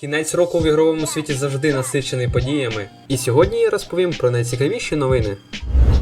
Кінець року в ігровому світі завжди насичений подіями. І сьогодні я розповім про найцікавіші новини.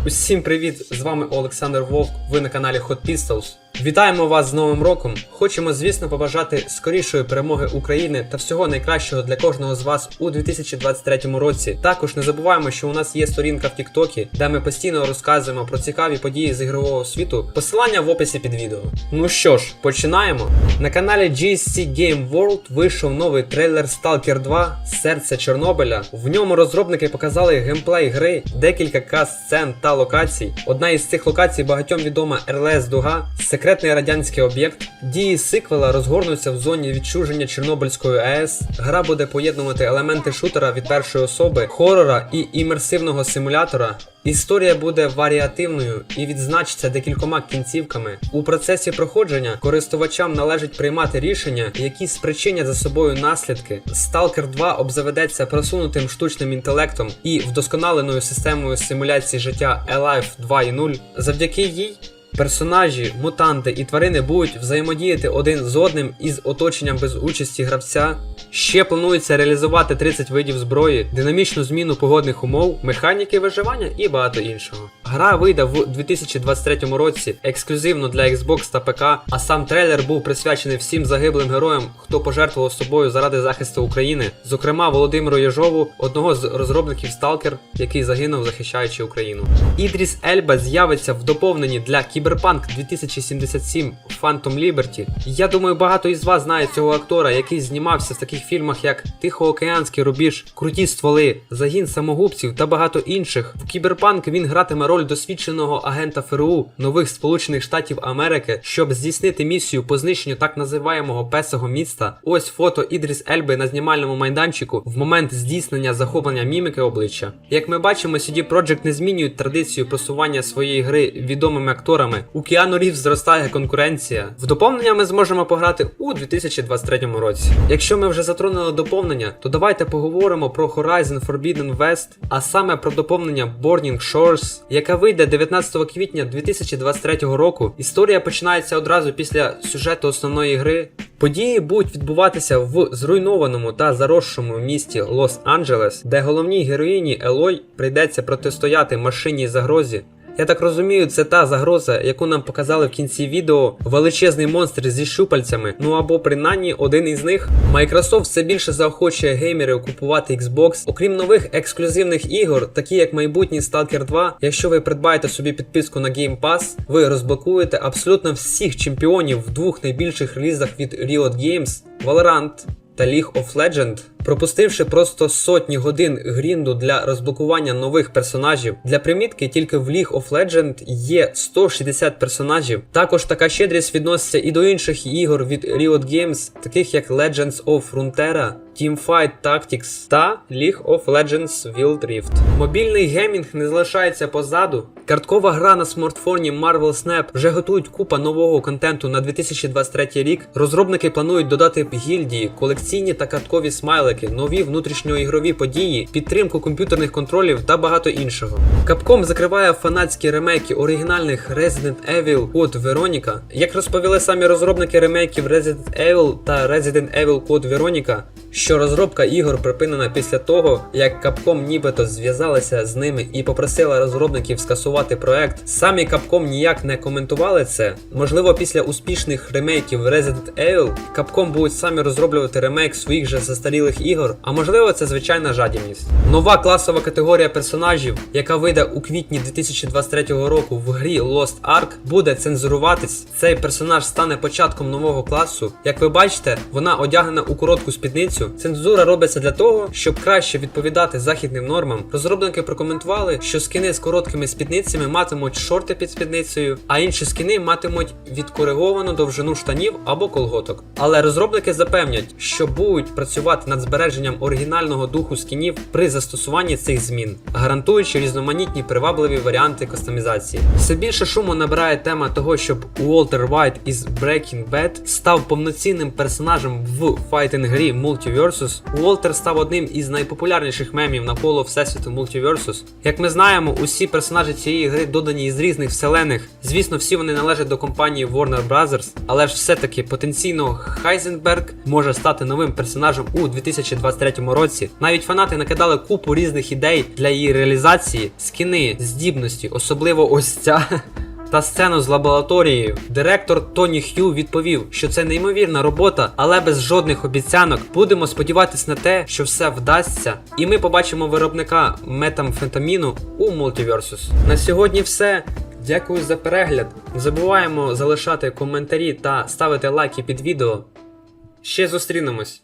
Усім привіт! З вами Олександр Вовк. Ви на каналі Hot Pistols. Вітаємо вас з Новим роком! Хочемо, звісно, побажати скорішої перемоги України та всього найкращого для кожного з вас у 2023 році. Також не забуваємо, що у нас є сторінка в Тіктокі, де ми постійно розказуємо про цікаві події з ігрового світу. Посилання в описі під відео. Ну що ж, починаємо. На каналі GSC Game World вийшов новий трейлер Stalker 2 Серце Чорнобиля. В ньому розробники показали геймплей гри, декілька каст сцен та локацій. Одна із цих локацій багатьом відома РЛС Дуга, секретний радянський об'єкт. Дії сиквела розгорнуться в зоні відчуження Чорнобильської АЕС. Гра буде поєднувати елементи шутера від першої особи, хорора і імерсивного симулятора. Історія буде варіативною і відзначиться декількома кінцівками. У процесі проходження користувачам належить приймати рішення, які спричинять за собою наслідки. Stalker 2 обзаведеться просунутим штучним інтелектом і вдосконаленою системою симуляції життя Alive 2.0. Завдяки їй Персонажі, мутанти і тварини будуть взаємодіяти один з одним із оточенням без участі гравця. Ще планується реалізувати 30 видів зброї, динамічну зміну погодних умов, механіки виживання і багато іншого. Гра вийде в 2023 році ексклюзивно для Xbox та ПК, а сам трейлер був присвячений всім загиблим героям, хто пожертвував собою заради захисту України, зокрема Володимиру Єжову, одного з розробників Stalker, який загинув захищаючи Україну. Ідріс Ельба з'явиться в доповненні для Cyberpunk 2077 Phantom Liberty. Я думаю, багато із вас знає цього актора, який знімався в таких фільмах, як Тихоокеанський рубіж, Круті стволи, Загін самогубців та багато інших. В Cyberpunk він гратиме роль досвідченого агента ФРУ нових Сполучених Штатів Америки, щоб здійснити місію по знищенню так називаємого песого міста. Ось фото Ідріс Ельби на знімальному майданчику в момент здійснення захоплення міміки обличчя. Як ми бачимо, CD Projekt не змінюють традицію просування своєї гри відомими акторами. У Keanu Reeves зростає конкуренція. В доповнення ми зможемо пограти у 2023 році. Якщо ми вже затронули доповнення, то давайте поговоримо про Horizon Forbidden West, а саме про доповнення Burning Shores, яке вийде 19 квітня 2023 року. Історія починається одразу після сюжету основної гри. Події будуть відбуватися в зруйнованому та заросшому місті Лос-Анджелес, де головній героїні Елой прийдеться протистояти машинній загрозі. Я так розумію, це та загроза, яку нам показали в кінці відео. Величезний монстр зі щупальцями. Ну або принаймні один із них. Microsoft все більше заохочує геймерів купувати Xbox. Окрім нових ексклюзивних ігор, такі як майбутній Stalker 2. Якщо ви придбаєте собі підписку на Game Pass, ви розблокуєте абсолютно всіх чемпіонів в двох найбільших релізах від Riot Games Valorant та League of Legends, пропустивши просто сотні годин грінду для розблокування нових персонажів. Для примітки тільки в League of Legends є 160 персонажів. Також така щедрість відноситься і до інших ігор від Riot Games, таких як Legends of Frontera, Teamfight Tactics та League of Legends Wild Rift. Мобільний геймінг не залишається позаду. Карткова гра на смартфоні Marvel Snap вже готують купа нового контенту на 2023 рік. Розробники планують додати гільдії, колекційні та карткові смайлики, нові внутрішньоігрові події, підтримку комп'ютерних контролів та багато іншого. Capcom закриває фанатські ремейки оригінальних Resident Evil Code Veronica. Як розповіли самі розробники ремейків Resident Evil та Resident Evil Code Veronica, що розробка ігор припинена після того, як Capcom нібито зв'язалася з ними і попросила розробників скасувати проект. Самі Capcom ніяк не коментували це. Можливо, після успішних ремейків Resident Evil Capcom будуть самі розроблювати ремейк своїх же застарілих ігор, а можливо, це звичайна жадібність. Нова класова категорія персонажів, яка вийде у квітні 2023 року в грі Lost Ark, буде цензуруватись. Цей персонаж стане початком нового класу. Як ви бачите, вона одягнена у коротку спідницю. Цензура робиться для того, щоб краще відповідати західним нормам. Розробники прокоментували, що скини з короткими спідницями матимуть шорти під спідницею, а інші скини матимуть відкориговану довжину штанів або колготок. Але розробники запевнять, що будуть працювати над збереженням оригінального духу скінів при застосуванні цих змін, гарантуючи різноманітні привабливі варіанти кастомізації. Все більше шуму набирає тема того, щоб Уолтер Вайт із Breaking Bad став повноцінним персонажем в файтинг грі Multi Multiversus, Уолтер став одним із найпопулярніших мемів навколо всесвіту Multiversus. Як ми знаємо, усі персонажі цієї гри додані із різних вселених. Звісно, всі вони належать до компанії Warner Bros., але ж все-таки потенційно Хайзенберг може стати новим персонажем у 2023 році. Навіть фанати накидали купу різних ідей для її реалізації, скіни, здібності, особливо ось ця. Та сцену з лабораторією. Директор Тоні Х'ю відповів, що це неймовірна робота, але без жодних обіцянок. Будемо сподіватись на те, що все вдасться, і ми побачимо виробника метамфетаміну у Multiversus. На сьогодні все. Дякую за перегляд. Не забуваємо залишати коментарі та ставити лайки під відео. Ще зустрінемось.